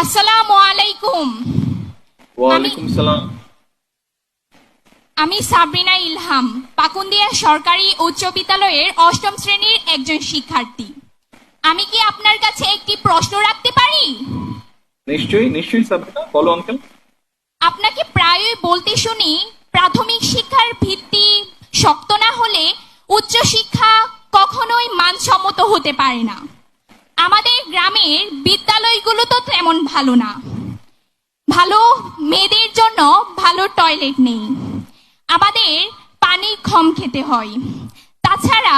আসসালামু আলাইকুম। ওয়ালাইকুম সালাম। আমি সাবরিনা ইলহাম পাকুন্দিয়া সরকারি উচ্চ বিদ্যালয়ের অষ্টম শ্রেণির একজন শিক্ষার্থী। আমি কি আপনার কাছে একটি প্রশ্ন রাখতে পারি? নিশ্চয়ই নিশ্চয়ই সাবিনা বলো আঙ্কেল আপনাকে প্রায়ই বলতে শুনি প্রাথমিক শিক্ষার ভিত্তি শক্ত না হলে উচ্চ শিক্ষা কখনোই মানসম্মত হতে পারে না। আমাদের গ্রামের বিদ্যালয়গুলো তো তেমন ভালো না। ভালো মেয়েদের জন্য ভালো টয়লেট নেই। আমাদের পানি কম খেতে হয়। তাছাড়া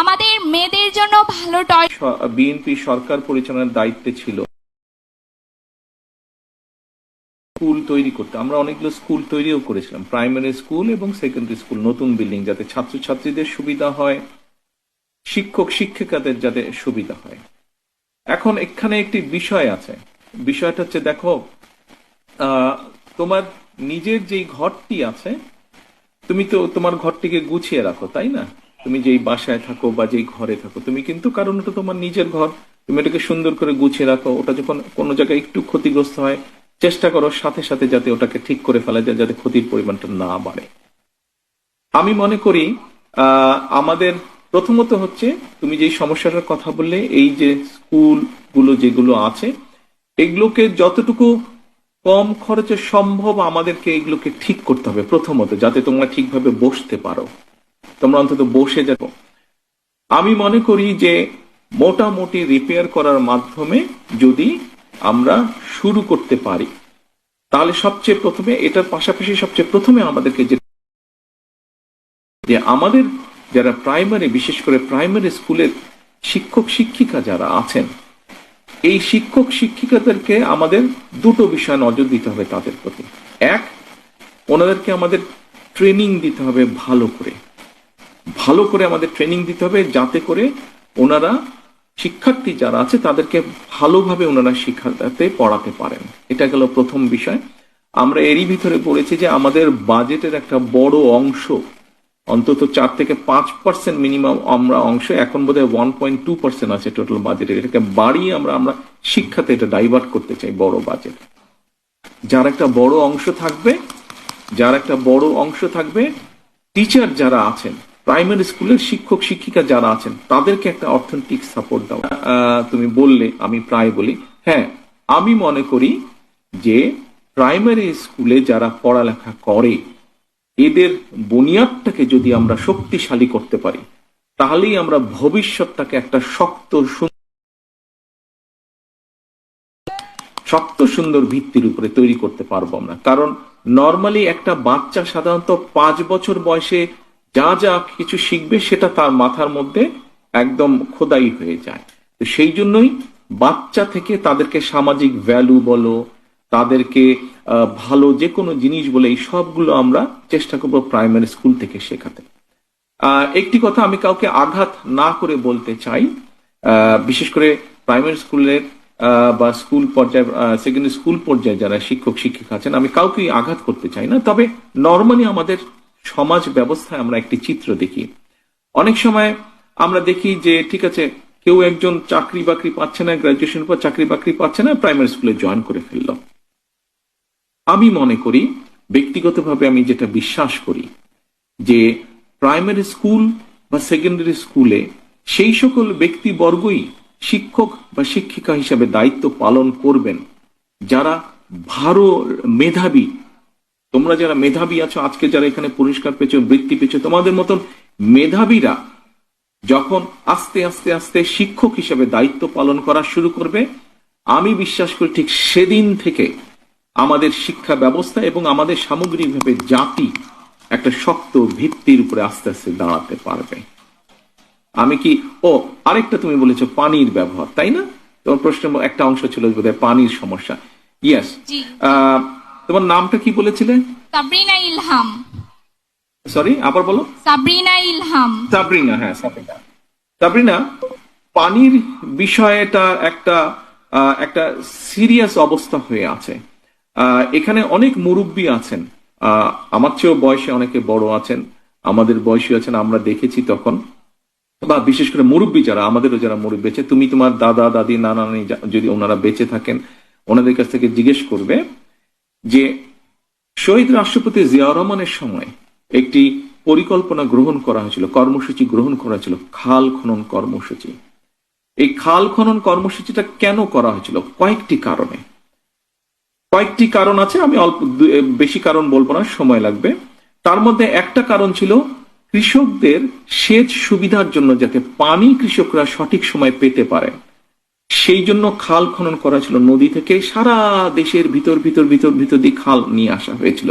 আমাদের মেয়েদের জন্য ভালো টয়লেট বিএনপি সরকার পরিচালনার দায়িত্বে ছিল। স্কুল তৈরি করতে। আমরা অনেকগুলো স্কুল তৈরিও করেছিলাম। প্রাইমারি স্কুল এবং সেকেন্ডারি স্কুল, নতুন বিল্ডিং, যাতে ছাত্রছাত্রীদের সুবিধা হয়। শিক্ষক, শিক্ষিকাদের যাতে সুবিধা হয়। এখন এখানে একটি বিষয় আছে। বিষয়টা হচ্ছে, দেখো তোমার নিজের যেই ঘরটি আছে, তুমি তো তোমার ঘরটিকে গুছিয়ে রাখো, তাই না? তুমি যেই বাসায় থাকো বা যেই ঘরে থাকো, তুমি কিন্তু, কারণ ওটা তোমার নিজের ঘর। তুমি এটাকে সুন্দর করে গুছিয়ে রাখো, ওটা যখন কোনো জায়গায় একটু ক্ষতিগ্রস্ত হয়, চেষ্টা করো সাথে সাথে যাতে ওটাকে ঠিক করে ফেলা যায়, যাতে ক্ষতির পরিমাণটা না বাড়ে। আমি মনে করি আমাদের প্রথমত হচ্ছে, তুমি যেই সমস্যাটার কথা বললে, এই যে স্কুলগুলো যেগুলো আছে, এগুলোকে যতটুকু কম খরচে সম্ভব আমাদেরকে এগুলোকে ঠিক করতে হবে প্রথমত, যাতে তোমরা ঠিকভাবে বসতে পারো। তোমরা অন্তত বসে যাব আমি মনে করি যে, মোটামুটি রিপেয়ার করার মাধ্যমে যদি আমরা শুরু করতে পারি, তাহলে সবচেয়ে প্রথমে, এটার পাশাপাশি সবচেয়ে প্রথমে আমাদেরকে যে যে আমাদের যারা প্রাইমারি বিশেষ করে প্রাইমারি স্কুলের শিক্ষক, শিক্ষিকা যারা আছেন, এই শিক্ষক, শিক্ষিকাদেরকে আমাদের দুটো বিষয় নজর দিতে হবে তাদের প্রতি। এক, ওনাদেরকে আমাদের ট্রেনিং দিতে হবে ভালো করে। ভালো করে আমাদের ট্রেনিং দিতে হবে যাতে করে ওনারা, শিক্ষার্থী যারা আছে, তাদেরকে ভালোভাবে ওনারা শিক্ষাতে পড়াতে পারেন। এটা গেল প্রথম বিষয়। আমরা এরই ভিতরে পড়েছি যে আমাদের বাজেটের একটা বড় অংশ অন্তত চার থেকে পাঁচ পার্সেন্ট মিনিমাম আমরা অংশ এখন বোধহয় ওয়ান পয়েন্ট টু পার্সেন্ট আছে টোটাল বাজেটের এটাকে বাড়িয়ে আমরা আমরা শিক্ষাতে এটা ডাইভার্ট করতে চাই বড় বাজেট যার একটা বড় অংশ থাকবে যার একটা বড় অংশ থাকবে টিচার যারা আছেন প্রাইমারি স্কুলের শিক্ষক শিক্ষিকা যারা আছেন তাদেরকে একটা অর্থনৈতিক সাপোর্ট আহ, তুমি বললে আমি প্রায় বলি হ্যাঁ আমি মনে করি যে প্রাইমারি স্কুলে যারা পড়ালেখা করে এদের বুনিয়াদটাকে যদি আমরা শক্তিশালী করতে পারি, তাহলেই আমরা ভবিষ্যৎটাকে একটা শক্ত শক্ত সুন্দর ভিত্তির উপরে তৈরি করতে পারব আমরা। কারণ নর্মালি একটা বাচ্চা সাধারণত পাঁচ বছর বয়সে যা যা কিছু শিখবে সেটা তার মাথার মধ্যে একদম খোদাই হয়ে যায়। তো সেই জন্যই বাচ্চা থেকে তাদেরকে সামাজিক ভ্যালু বলো তাদেরকে ভালো যে কোনো জিনিস বলে এই সবগুলো আমরা চেষ্টা করব প্রাইমারি স্কুল থেকে শেখাতে। একটি কথা আমি কাউকে আঘাত না করে বলতে চাই বিশেষ করে প্রাইমারি স্কুলের বা স্কুল পর্যায়ে সেকেন্ডারি স্কুল পর্যায়ে যারা শিক্ষক, শিক্ষিকা আছেন, আমি কাউকেই আঘাত করতে চাই না। তবে নর্মালি আমাদের সমাজ ব্যবস্থায় আমরা একটি চিত্র দেখি। অনেক সময় আমরা দেখি যে, ঠিক আছে, কেউ একজন চাকরি বাকরি পাচ্ছে না গ্রাজুয়েশন পর চাকরি বাকরি পাচ্ছে না, প্রাইমারি স্কুলে জয়েন করে ফেলল। আমি মনে করি, ব্যক্তিগতভাবে আমি যেটা বিশ্বাস করি, যে প্রাইমারি স্কুল বা সেকেন্ডারি স্কুলে সেই সকল ব্যক্তিবর্গই শিক্ষক বা শিক্ষিকা হিসাবে দায়িত্ব পালন করবেন। যারা ভালো মেধাবী, তোমরা যারা মেধাবী আছো, আজকে যারা এখানে পুরস্কার পেয়েছ, বৃত্তি পেয়েছ, তোমাদের মতন মেধাবীরা যখন আস্তে আস্তে আস্তে শিক্ষক হিসাবে দায়িত্ব পালন করা শুরু করবে, আমি বিশ্বাস করি ঠিক সেদিন থেকে আমাদের শিক্ষা ব্যবস্থা এবং আমাদের সামগ্রিকভাবে জাতি একটা শক্ত ভিত্তির উপরে আস্তে আস্তে দাঁড়াতে পারবে। আমি কি ও আরেকটা তুমি বলেছ পানির ব্যবহার তাই না? তোমার প্রশ্নের একটা অংশ ছিল বোধহয় পানির সমস্যা। ইয়েস তোমার নামটা কি বলেছিলে? সাবরিনা ইলহাম। সরি আবার বলো। সাবরিনা ইলহাম। সাবরিনা হ্যাঁ সাবরিনা। সাবরিনা পানির বিষয়টা একটা একটা সিরিয়াস অবস্থা হয়ে আছে। এখানে অনেক মুরব্বী আছেন। আমার চেয়েও বয়সে অনেকে বড় আছেন। আমাদের বয়সী আছেন, আমরা দেখেছি তখন। বা বিশেষ করে মুরব্বী যারা, আমাদেরও যারা মুরব্বী আছে, তুমি তোমার দাদা, দাদি, নানা, নানি যদি ওনারা বেঁচে থাকেন, ওনাদের কাছ থেকে জিজ্ঞেস করবে যে, শহীদ রাষ্ট্রপতি জিয়াউর রহমানের সময় একটি পরিকল্পনা গ্রহণ করা হয়েছিল, কর্মসূচি গ্রহণ করা হয়েছিল, খাল খনন কর্মসূচি। এই খাল খনন কর্মসূচিটা কেন করা হয়েছিল? কয়েকটি কারণে। কয়েকটি কারণ আছে, আমি অল্প বেশি কারণ বলব না, সময় লাগবে। তার মধ্যে একটা কারণ ছিল কৃষকদের সেচ সুবিধার জন্য যাতে পানি কৃষকরা সঠিক সময় পেতে পারে। সেই জন্য খাল খনন করা ছিল নদী থেকে, সারা দেশের ভিতর ভিতর ভিতর ভিতর দিয়ে খাল নিয়ে আসা হয়েছিল।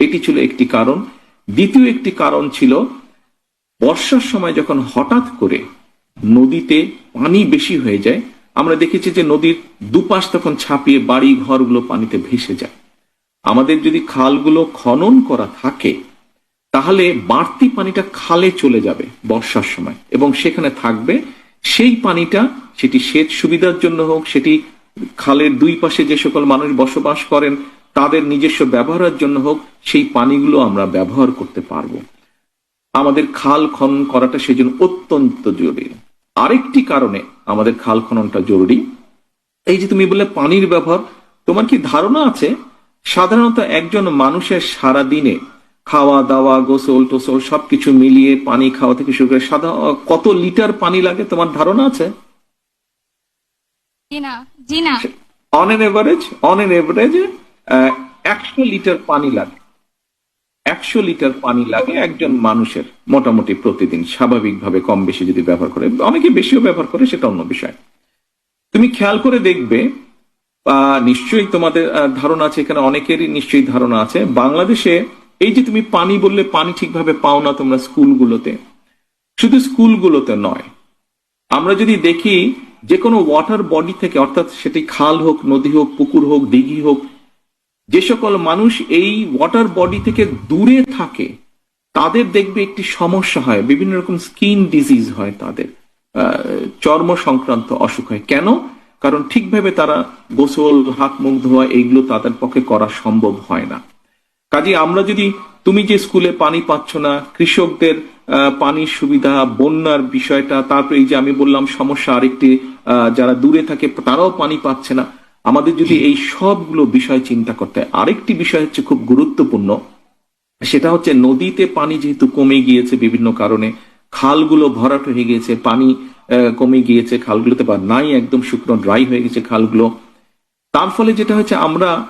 এটি ছিল একটি কারণ। দ্বিতীয় একটি কারণ ছিল, বর্ষার সময় যখন হঠাৎ করে নদীতে পানি বেশি হয়ে যায় আমরা দেখেছি যে নদীর দুপাশ তখন ছাপিয়ে বাড়ি ঘরগুলো পানিতে ভেসে যায়। আমাদের যদি খালগুলো খনন করা থাকে, তাহলে বাড়তি পানিটা খালে চলে যাবে বর্ষার সময় এবং সেখানে থাকবে সেই পানিটা, সেটি সেচ সুবিধার জন্য হোক, সেটি খালের দুই পাশে যে সকল মানুষ বসবাস করেন, তাদের নিজস্ব ব্যবহারের জন্য হোক, সেই পানিগুলো আমরা ব্যবহার করতে পারব। আমাদের খাল খনন করাটা সেজন্য অত্যন্ত জরুরি। আরেকটি কারণে আমাদের খাল খননটা জরুরি। এই যে তুমি বললে পানির ব্যবহার তোমার কি ধারণা আছে? সাধারণত একজন মানুষের সারা দিনে খাওয়া দাওয়া গোসল টোসল সবকিছু মিলিয়ে পানি খাওয়া থেকে শুরু করে সাদা কত লিটার পানি লাগে তোমার ধারণা আছে? On an average on an average একশো লিটার পানি লাগে। একশো লিটার পানি লাগে একজন মানুষের মোটামুটি প্রতিদিন, স্বাভাবিকভাবে কম বেশি যদি ব্যবহার করে। অনেকে বেশিও ব্যবহার করে, সেটা অন্য বিষয়। তুমি খেয়াল করে দেখবে নিশ্চয়ই তোমাদের ধারণা আছে, এখানে অনেকেরই নিশ্চয়ই ধারণা আছে। বাংলাদেশে এই যে তুমি পানি বললে পানি ঠিকভাবে পাও না তোমরা স্কুলগুলোতে, শুধু স্কুলগুলোতে নয়। আমরা যদি দেখি যে কোনো ওয়াটার বডি থেকে, অর্থাৎ সেটি খাল হোক, নদী হোক, পুকুর হোক, দিঘি হোক যে সকল মানুষ এই ওয়াটার বডি থেকে দূরে থাকে, তাদের দেখবে একটি সমস্যা হয়, বিভিন্ন রকম স্কিন ডিজিজ হয় তাদের চর্ম সংক্রান্ত অসুখ হয়। কেন? কারণ ঠিকভাবে তারা গোসল, হাত মুখ ধোয়া এইগুলো তাদের পক্ষে করা সম্ভব হয় না। কাজে আমরা যদি, তুমি যে স্কুলে পানি পাচ্ছ না, কৃষকদের পানির সুবিধা, বন্যার বিষয়টা, তারপরে এই যে আমি বললাম সমস্যা আরেকটি যারা দূরে থাকে, তারাও পানি পাচ্ছে না। আমাদের যদি এই সবগুলো বিষয় চিন্তা করতে হয় আরেকটি বিষয় হচ্ছে খুব গুরুত্বপূর্ণ। সেটা হচ্ছে নদীতে পানি যেহেতু কমে গিয়েছে বিভিন্ন কারণে খালগুলো ভরাট হয়ে গিয়েছে পানি কমে গিয়েছে খালগুলোতে বা নাই একদম শুকনো ড্রাই হয়ে গেছে খালগুলো। তার ফলে যেটা হচ্ছে আমরা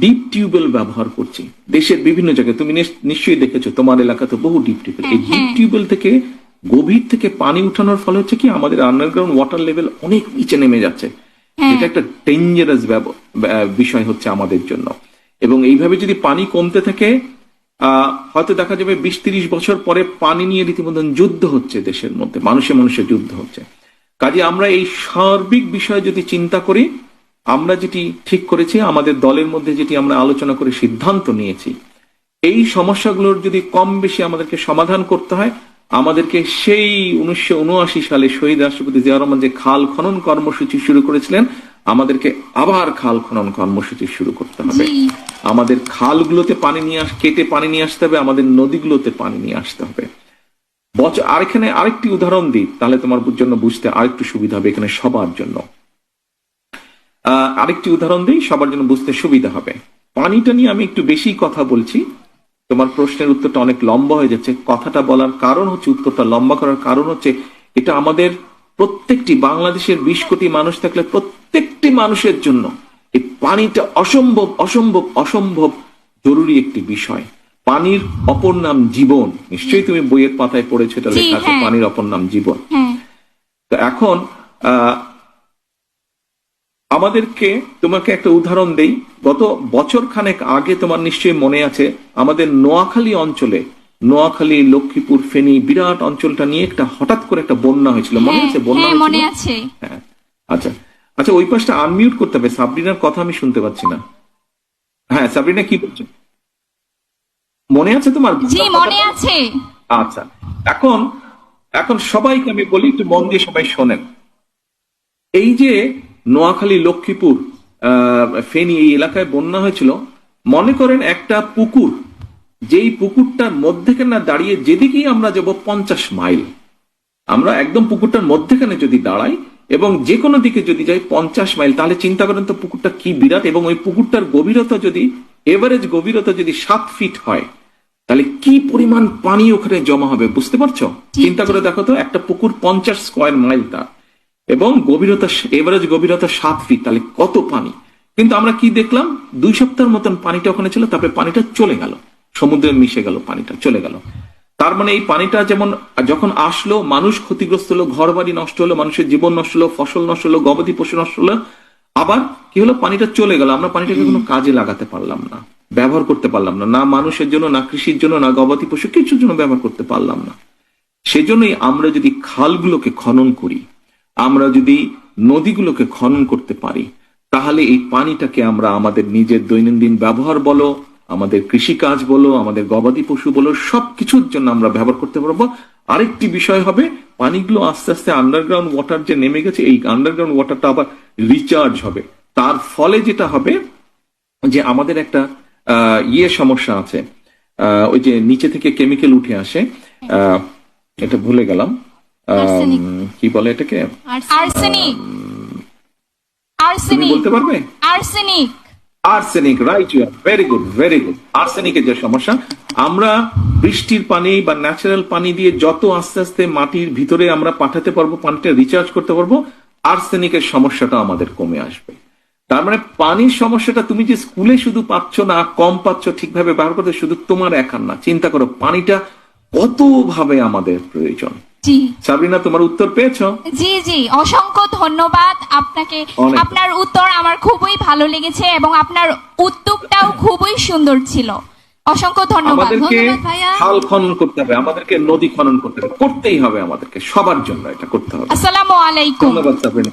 ডিপ টিউবওয়েল ব্যবহার করছি। দেশের বিভিন্ন জায়গায় তুমি নিশ- নিশ্চয়ই দেখেছ তোমার এলাকাতে বহু ডিপ টিউবওয়েল এই ডিপ টিউবওয়েল থেকে গভীর থেকে পানি উঠানোর ফলে হচ্ছে কি আমাদের আন্ডারগ্রাউন্ড ওয়াটার লেভেল অনেক নিচে নেমে যাচ্ছে। এটা একটা ডেঞ্জারাস বিষয় হচ্ছে আমাদের জন্য। এবং এইভাবে যদি পানি কমতে থাকে হয়তো দেখা যাবে বিশ তিরিশ বছর পরে পানি নিয়ে রীতিমতো যুদ্ধ হচ্ছে দেশের মধ্যে, মানুষে মানুষে যুদ্ধ হচ্ছে। কাজে আমরা এই সার্বিক বিষয়ে যদি চিন্তা করি, আমরা যেটি ঠিক করেছি, আমাদের দলের মধ্যে যেটি আমরা আলোচনা করে সিদ্ধান্ত নিয়েছি, এই সমস্যাগুলোর যদি কম বেশি আমাদেরকে সমাধান করতে হয় আমাদেরকে সেই উনিশশো উনআশি সালে শহীদ রাষ্ট্রপতি জিয়া রহমান যে খাল খনন কর্মসূচি শুরু করেছিলেন আমাদেরকে আবার খাল খনন কর্মসূচি শুরু করতে হবে। আমাদের খালগুলোতে পানি নিয়ে আস কেটে পানি নিয়ে আসতে হবে আমাদের নদীগুলোতে পানি নিয়ে আসতে হবে। বছর আর এখানে আরেকটি উদাহরণ দিই তাহলে তোমার জন্য বুঝতে আরেকটু সুবিধা হবে এখানে সবার জন্য। আহ, আরেকটি উদাহরণ দিই সবার জন্য বুঝতে সুবিধা হবে। পানিটা নিয়ে আমি একটু বেশি কথা বলছি। তোমার প্রশ্নের উত্তরটা অনেক লম্বা হয়ে যাচ্ছে। কথাটা বলার কারণ হচ্ছে উত্তরটা লম্বা করার কারণ হচ্ছে এটা আমাদের প্রত্যেকটি বাংলাদেশের বিশ কোটি মানুষ থাকলে প্রত্যেকটি মানুষের জন্য এই পানিটা অসম্ভব অসম্ভব অসম্ভব জরুরি একটি বিষয়। পানির অপর নাম জীবন। নিশ্চয়ই তুমি বইয়ের পাতায় পড়েছো এটা লেখা আছে হ্যাঁ। পানির অপর নাম জীবন। হ্যাঁ। তো এখন আহ, আমাদেরকে তোমাকে একটা উদাহরণ দেই। গত বছর খানেক আগে তোমার নিশ্চয়ই মনে আছে আমাদের নোয়াখালী অঞ্চলে নোয়াখালী লক্ষ্মীপুর ফেনী বিরাট অঞ্চলটা নিয়ে একটা হঠাৎ করে একটা বন্যা হয়েছিল। মনে হ্যাঁ আছে বন্যা হ্যাঁ মনে আছে। হ্যাঁ আচ্ছা। আচ্ছা ওই পাশটা আনমিউট করতে হবে। সাবরিনার কথা আমি শুনতে পাচ্ছি না। হ্যাঁ সাবরিনা কি বলছো? মনে আছে তোমার? জি মনে আছে। আচ্ছা। এখন এখন সবাইকে আমি বলি একটু মন দিয়ে সবাই শোনেন। এই যে নোয়াখালী লক্ষ্মীপুর আহ, ফেনী এই এলাকায় বন্যা হয়েছিল। মনে করেন একটা পুকুর যেই পুকুরটার মধ্যেখানে দাঁড়িয়ে যেদিকেই আমরা যাব পঞ্চাশ মাইল। আমরা একদম পুকুরটার মধ্যেখানে যদি দাঁড়াই এবং যে কোনো দিকে যদি যাই পঞ্চাশ মাইল তাহলে চিন্তা করেন তো পুকুরটা কি বিরাট এবং ওই পুকুরটার গভীরতা যদি এভারেজ গভীরতা যদি সাত ফিট হয় তাহলে কি পরিমাণ পানি ওখানে জমা হবে বুঝতে পারছ? চিন্তা করে দেখো তো একটা পুকুর পঞ্চাশ স্কোয়ার মাইল তার। এবং গভীরতা এভারেজ গভীরতা সাত ফিট তাহলে কত পানি? কিন্তু আমরা কি দেখলাম? দুই সপ্তাহের মতন পানিটা ওখানে ছিল, তারপরে পানিটা চলে গেল। সমুদ্রে মিশে গেল পানিটা, চলে গেল। তার মানে এই পানিটা যেমন, যখন আসলো, মানুষ ক্ষতিগ্রস্ত হলো ঘর বাড়ি নষ্ট হলো, মানুষের জীবন নষ্ট হলো, ফসল নষ্ট হলো, গবাদি পশু নষ্ট হলো, আবার কি হলো? পানিটা চলে গেল। আমরা পানিটাকে কোনো কাজে লাগাতে পারলাম না, ব্যবহার করতে পারলাম না না মানুষের জন্য, না কৃষির জন্য, না গবাদি পশু, কিছুর জন্য ব্যবহার করতে পারলাম না। সেজন্যই আমরা যদি খালগুলোকে খনন করি আমরা যদি নদীগুলোকে খনন করতে পারি, তাহলে এই পানিটাকে আমরা আমাদের নিজের দৈনন্দিন ব্যবহার বলো, আমাদের কৃষিকাজ বলো, আমাদের গবাদি পশু বলো, সবকিছুর জন্য আমরা ব্যবহার করতে পারব। আরেকটি বিষয় হবে, পানিগুলো আস্তে আস্তে আন্ডারগ্রাউন্ড ওয়াটার যে নেমে গেছে, এই আন্ডারগ্রাউন্ড ওয়াটারটা আবার রিচার্জ হবে। তার ফলে যেটা হবে, যে আমাদের একটা ইয়ে সমস্যা আছে। ওই যে নিচে থেকে কেমিক্যাল উঠে আসে। এটা ভুলে গেলাম. কি বলে এটাকে? আর্সেনিক। বলতে পারবে? Arsenic. Arsenic right you very good very good আর্সেনিকের যে সমস্যা আমরা বৃষ্টির পানি বা ন্যাচারাল পানি দিয়ে যত আস্তে আস্তে মাটির ভিতরে আমরা পাঠাতে পারব পানিটা রিচার্জ করতে পারব আর্সেনিকের সমস্যাটা আমাদের কমে আসবে। তার মানে পানির সমস্যাটা তুমি যে স্কুলে শুধু পাচ্ছ না কম পাচ্ছ ঠিকভাবে ব্যবহার করতে শুধু তোমার একার না। চিন্তা করো পানিটা কত ভাবে আমাদের প্রয়োজন। জি। সাবরিনা তোমার উত্তর পেয়েছ? জি জি। অসংখ্য ধন্যবাদ আপনাকে। আপনার উত্তর আমার খুবই ভালো লেগেছে এবং আপনার উত্তরটাও খুবই সুন্দর ছিল। অসংখ্য ধন্যবাদ। আমাদেরকে খাল খনন করতে হবে আমাদেরকে নদী খনন করতে হবে। করতেই হবে আমাদেরকে সবার জন্য এটা করতে হবে। আসসালামু আলাইকুম। ধন্যবাদ সাবরিনা